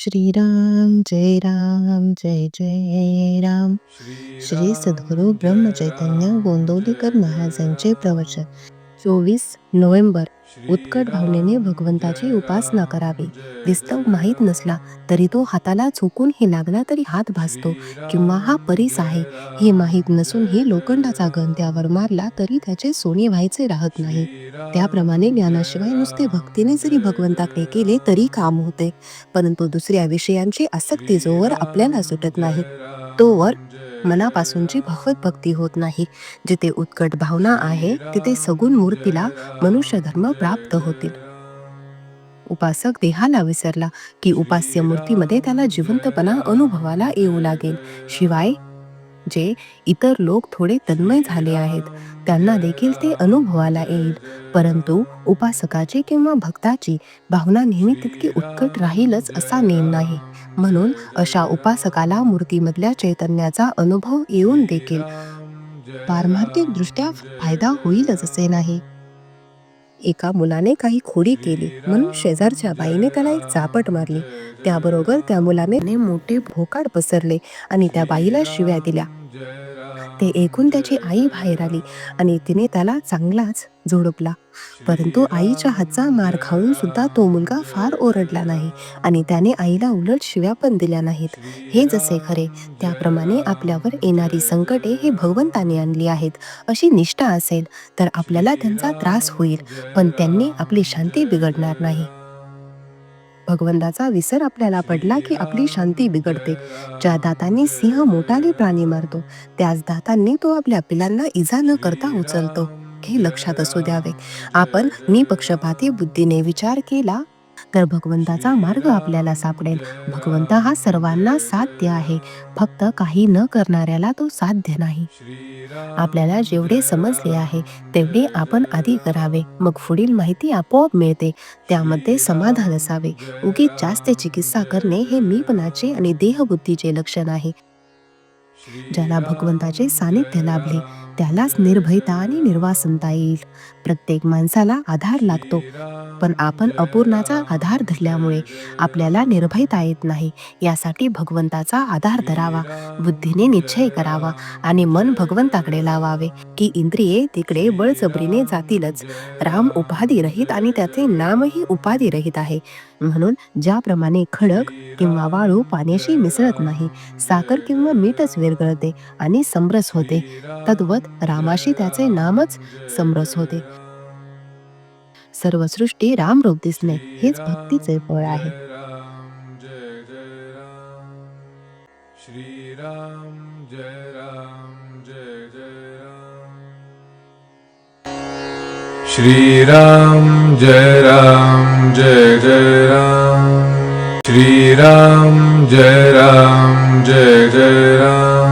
श्रीराम जय राम जय जय राम. श्री सद्गुरू ब्रह्म चैतन्य गोंदवलेकर महाराजांचे प्रवचन. चोवीस नोव्हेंबर. उत्कट भावनेने भगवंताची उपासना करावी. दिस्तव माहीत नसला तरी तो हाताला चुकूनही लागला तरी हात भासतो किंवा हा परीस आहे. हे माहीत नसूनही लोखंडाचा गण त्यावर मारला तरी त्याचे सोने व्हायचे राहत नाही. त्याप्रमाणे ज्ञानाशिवाय नुसते भक्तीने जरी भगवंताकडे केले तरी काम होते. परंतु दुसऱ्या विषयांची आसक्ती जोवर आपल्याला सुटत नाही. तोवर मनापासूनची भगवत भक्ती होत नाही. जिथे उत्कट भावना आहे तिथे सगुण मूर्तीला मनुष्य धर्म प्राप्त होतील. उपासक देहाला विसरला की उपास्य मूर्तीमध्ये त्याला जिवंतपणा अनुभवाला येऊ लागेल. शिवाय जे इतर लोक थोडे तन्मय झाले आहेत त्यांना देखील ते अनुभवाला येईल. परंतु उपासकाची किंवा भक्ताची भावना नेहमी तितकी उत्कट राहीलच असा नेम नाही. म्हणून अशा उपासकाला मूर्तीमधल्या चैतन्याचा अनुभव येऊन देखील पारमार्थिक दृष्ट्या फायदा होईलच असे नाही. एका मुलाने काही खोडी केली. म्हणून शेजारच्या बाईने त्याला एक चापट मारली. त्याबरोबर त्या मुलाने मोठे भोकाड पसरले आणि त्या बाईला शिव्या दिल्या. ते ऐकून त्याची आई बाहेर आली आणि तिने त्याला चांगलाच झोडपला. परंतु आईच्या हातचा मार खाऊन सुद्धा तो मुलगा फार ओरडला नाही आणि त्याने आईला उलट शिव्या पण दिल्या नाहीत. हे जसे खरे त्याप्रमाणे आपल्यावर येणारी संकटे हे भगवंताने आणली आहेत. अशी निष्ठा असेल तर आपल्याला त्यांचा त्रास होईल पण त्यांनी आपली शांती बिघडणार नाही. भगवंताचा विसर आपल्याला पडला की आपली शांती बिघडते. ज्या दातांनी सिंह मोठाले प्राणी मारतो त्याच दातांनी तो आपल्या पिलांना इजा न करता उचलतो. हे लक्षात असू द्यावे. आपण निपक्षपाती बुद्धीने विचार केला तर भगवंताचा मार्ग आपल्याला सापडेल. भगवंत हा सर्वांना साध्य आहे. फक्त काही न करणाऱ्याला तो साध्य नाही. आपल्याला जेवढे समजले आहे तेवढे आपण आधी करावे. मग पुढील माहिती आपोआप मिळते. त्यामध्ये समाधान असावे. उगीच जास्त चिकित्सा करणे हे मीपणाचे आणि देहबुद्धीचे लक्षण आहे. ज्याला भगवंताचे सानिध्य लाभले. त्यालाच निर्भयता आणि निर्वासनता येईल. प्रत्येक माणसाला आधार लागतो. पण आपण अपूर्णाचा आधार धरल्यामुळे आपल्याला निर्भयता येत नाही. यासाठी भगवंताचा आधार धरावा बुद्धीने निश्चय करावा आणि मन भगवंताकडे लावावे. की इंद्रिये तिकडे बळजबरीने जातीलच. राम उपाधी रहित आणि त्याचे नामही उपाधी रहित आहे. म्हणून ज्याप्रमाणे खडक किंवा वाळू पाण्याशी मिसळत नाही साखर किंवा मीठच विरघळते आणि समरस होते. तद्वत रामाशी त्याचे नामच समरस होते. सर्व सृष्टी रामरूप दिसणे हेच भक्तीचे फळ आहे. श्रीराम जय राम जय जय राम श्रीराम जय राम जय जय राम. श्रीराम जय राम जय जय राम.